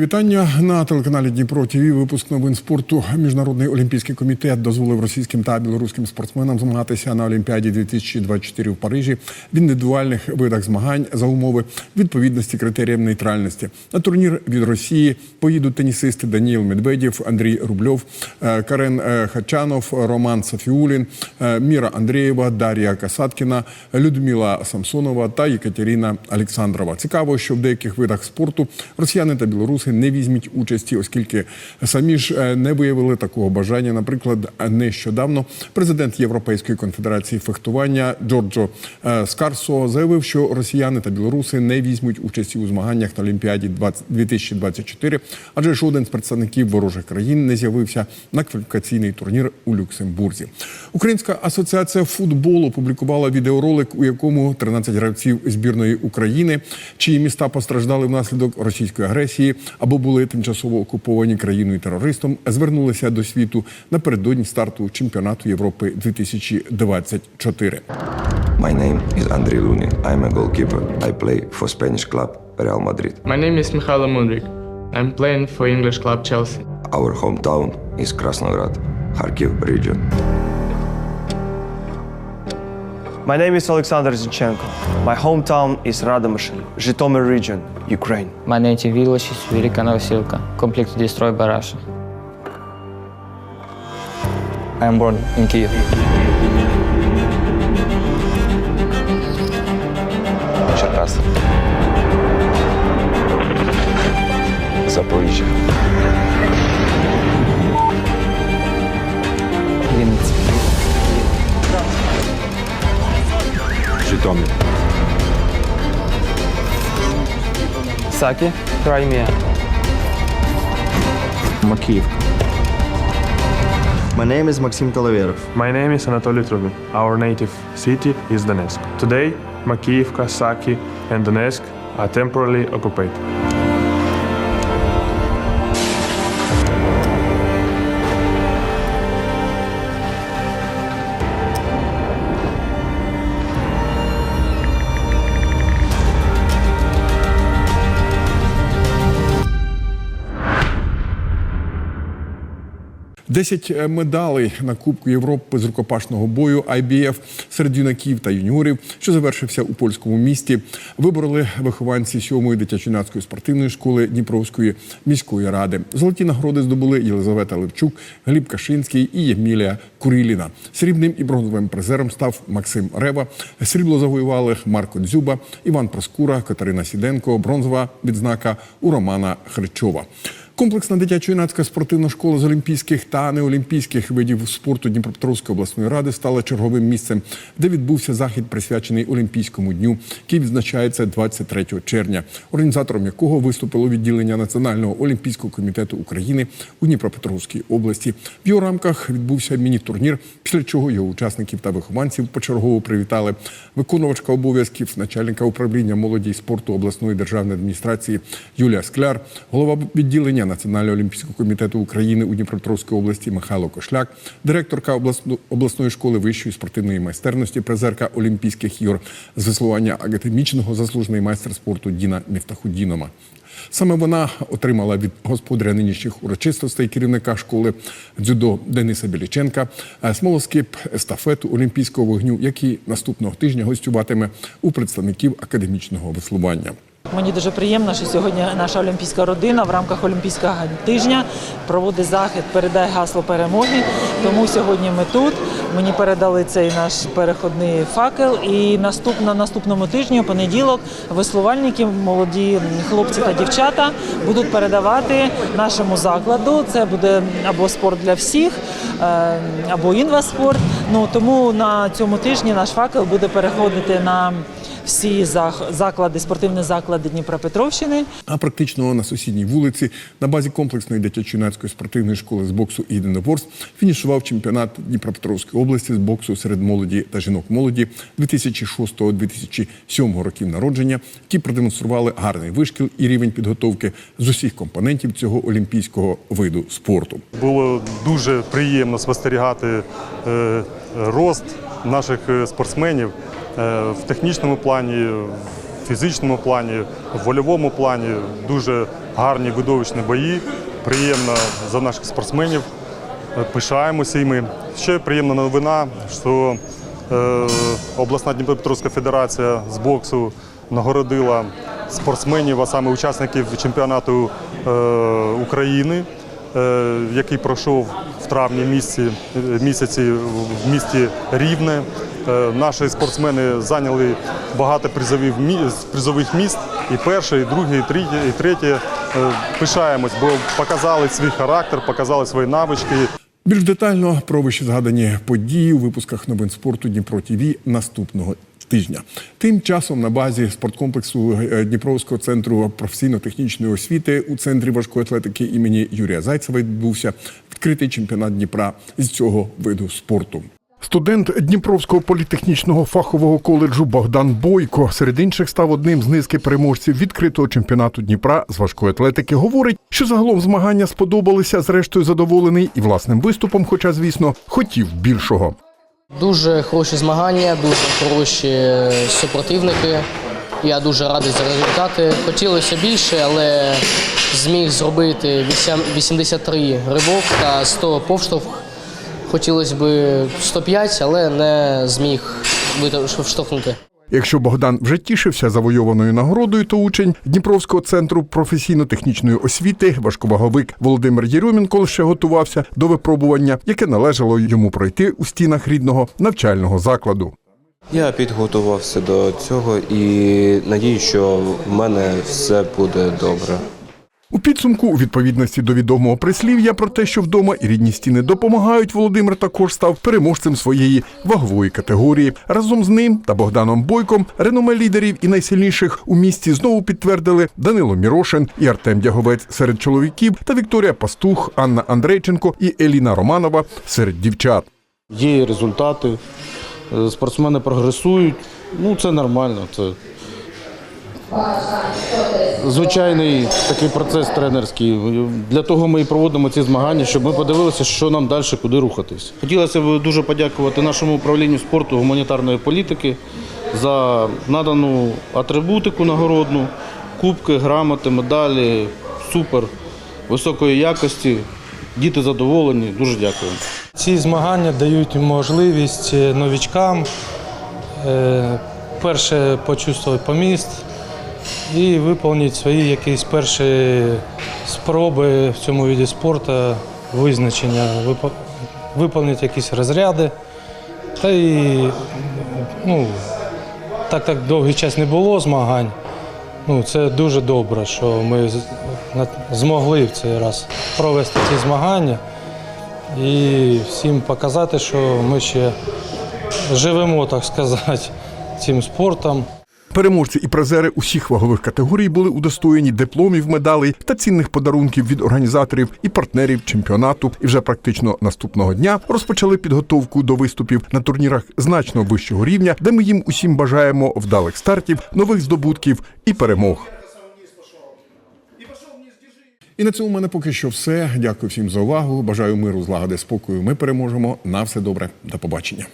Вітання на телеканалі Дніпро ТВ. Випуск новин спорту. Міжнародний олімпійський комітет дозволив російським та білоруським спортсменам змагатися на Олімпіаді 2024 в Парижі в індивідуальних видах змагань за умови відповідності критеріям нейтральності. На турнір від Росії поїдуть тенісисти Даніїл Медведєв, Андрій Рубльов, е, Карен е, Хачанов, Роман Сафіулін, е, Міра Андрієва, Дар'я Касаткіна, Людмила Самсонова та Єкатерина Олександрова. Цікаво, що в деяких видах спорту росіяни та білоруси не візьмуть участі, оскільки самі ж е, не виявили такого бажання. Наприклад, нещодавно президент Європейської конфедерації фехтування Джорджо е, Скарсо заявив, що росіяни та білоруси не візьмуть участі у змаганнях на Олімпіаді 20 2024, адже жоден з представників ворожих країн не з'явився на кваліфікаційний турнір у Люксембурзі. Українська асоціація футболу опублікувала відеоролик, у якому 13 гравців збірної України, чиї міста постраждали внаслідок російської агресії або були тимчасово окуповані країною терористом, звернулися до світу напередодні старту чемпіонату Європи 2024. My name is Andriy Lunin. I'm a goalkeeper. I play for Spanish club Real Madrid. My name is Mikhailo Mudrik. I'm playing for English club Chelsea. Our hometown is Krasnograd, Kharkiv region. My name is Alexander Zinchenko. My hometown is Radomyshl, Zhytomyr region, Ukraine. My native village is Велика Новосилка, completely destroyed by Russia. I am born in Kiev. Черкас. Запоріжжя. Житомир. Саки, Crimea. Макіївка. My name is Maxim Talaverov. My name is Anatoly Trubin. Our native city is Donetsk. Today, Makiivka, Saki, and Donetsk are temporarily occupied. Десять е, медалей на Кубку Європи з рукопашного бою IBF серед юнаків та юніорів, що завершився у польському місті, вибороли вихованці 7-ї дитячо-юнацької спортивної школи Дніпровської міської ради. Золоті нагороди здобули Єлизавета Левчук, Гліб Кашинський і Ємілія Куриліна. Срібним і бронзовим призером став Максим Рева. Срібло завоювали Марко Дзюба, Іван Проскура, Катерина Сіденко. Бронзова відзнака у Романа Хричова. Комплексна дитячо-юнацька спортивна школа з олімпійських та неолімпійських видів спорту Дніпропетровської обласної ради стала черговим місцем, де відбувся захід, присвячений Олімпійському дню, який відзначається 23 червня, організатором якого виступило відділення Національного олімпійського комітету України у Дніпропетровській області. В його рамках відбувся міні-турнір, після чого його учасників та вихованців почергово привітали виконувачка обов'язків начальника управління молоді і спорту обласної державної адміністрації Юлія Скляр, голова відділення Національного олімпійського комітету України у Дніпропетровській області Михайло Кошляк, директорка обласної школи вищої спортивної майстерності, призерка Олімпійських ігор з веслування академічного заслужений майстер спорту Діна Міфтахудінова. Саме вона отримала від господаря нинішніх урочистостей керівника школи дзюдо Дениса Біліченка е, смолоскип естафету Олімпійського вогню, який наступного тижня гостюватиме у представників академічного веслування. Мені дуже приємно, що сьогодні наша олімпійська родина в рамках олімпійського тижня проводить захід Передай гасло перемоги. Тому сьогодні ми тут. Мені передали цей наш переходний факел. І на наступному тижні, у понеділок, веслувальники, молоді хлопці та дівчата будуть передавати нашому закладу. Це буде або спорт для всіх, е, або інваспорт. Ну тому на цьому тижні наш факел буде переходити на всі заклади, спортивні заклади Дніпропетровщини. А практично на сусідній вулиці на базі комплексної дитячо-юнацької спортивної школи з боксу і єдиноборств фінішував чемпіонат Дніпропетровської області з боксу серед молоді та жінок молоді 2006-2007 років народження, які продемонстрували гарний вишкіл і рівень підготовки з усіх компонентів цього олімпійського виду спорту. Було дуже приємно спостерігати е, рост наших е, спортсменів е, в технічному плані, в фізичному плані, в вольовому плані. Дуже гарні видовищні бої. Приємно за наших спортсменів. Е, Пишаємося і ми. Ще приємна новина, що е, обласна Дніпропетровська федерація з боксу нагородила спортсменів, а саме учасників чемпіонату е, України, е, який пройшов в травні місяці, місяці в місті Рівне. Е, Наші спортсмени зайняли багато призових, призових міст. І перше, і друге, і третє, і третє. Е, Пишаємось, бо показали свій характер, показали свої навички. Більш детально про вище згадані події у випусках новин спорту Дніпро ТВ наступного тижня. Тим часом на базі спорткомплексу е, Дніпровського центру професійно-технічної освіти у центрі важкої атлетики імені Юрія Зайцева відбувся відкритий чемпіонат Дніпра з цього виду спорту. Студент Дніпровського політехнічного фахового коледжу Богдан Бойко серед інших став одним з низки переможців відкритого чемпіонату Дніпра з важкої атлетики. Говорить, що загалом змагання сподобалися, зрештою задоволений і власним виступом, хоча, звісно, хотів більшого. Дуже хороші змагання, дуже хороші супротивники. Я дуже радий за результати. Хотілося більше, але зміг зробити 83 ривок та 100 повштовх. Хотілося б 105, але не зміг виштовхнути. Якщо Богдан вже тішився завойованою нагородою, то учень Дніпровського центру професійно-технічної освіти, важковаговик Володимир Єрьомінко лише готувався до випробування, яке належало йому пройти у стінах рідного навчального закладу. Я підготувався до цього і надію, що в мене все буде добре. У підсумку, у відповідності до відомого прислів'я про те, що вдома і рідні стіни допомагають, Володимир також став переможцем своєї вагової категорії. Разом з ним та Богданом Бойком реноме лідерів і найсильніших у місті знову підтвердили Данило Мірошин і Артем Дяговець серед чоловіків та Вікторія Пастух, Анна Андрейченко і Еліна Романова серед дівчат. Є результати, е, спортсмени прогресують. Ну, це нормально. Це звичайний такий процес тренерський. Для того ми і проводимо ці змагання, щоб ми подивилися, що нам далі, куди рухатись. Хотілося б дуже подякувати нашому управлінню спорту гуманітарної політики за надану атрибутику нагородну, кубки, грамоти, медалі. Супер, високої якості. Діти задоволені. Дуже дякую. Ці змагання дають можливість новічкам е, перше почувствувати поміст і виконати свої якісь перші спроби в цьому виді спорту, визначення, виконати якісь розряди. Та і ну, так так довгий час не було змагань. Ну, це дуже добре, що ми змогли в цей раз провести ці змагання і всім показати, що ми ще живемо, так сказати, цим спортом. Переможці і призери усіх вагових категорій були удостоєні дипломів, медалей та цінних подарунків від організаторів і партнерів чемпіонату. І вже практично наступного дня розпочали підготовку до виступів на турнірах значно вищого рівня, де ми їм усім бажаємо вдалих стартів, нових здобутків і перемог. І на цьому в мене поки що все. Дякую всім за увагу. Бажаю миру, злагоди, спокою. Ми переможемо. На все добре. До побачення.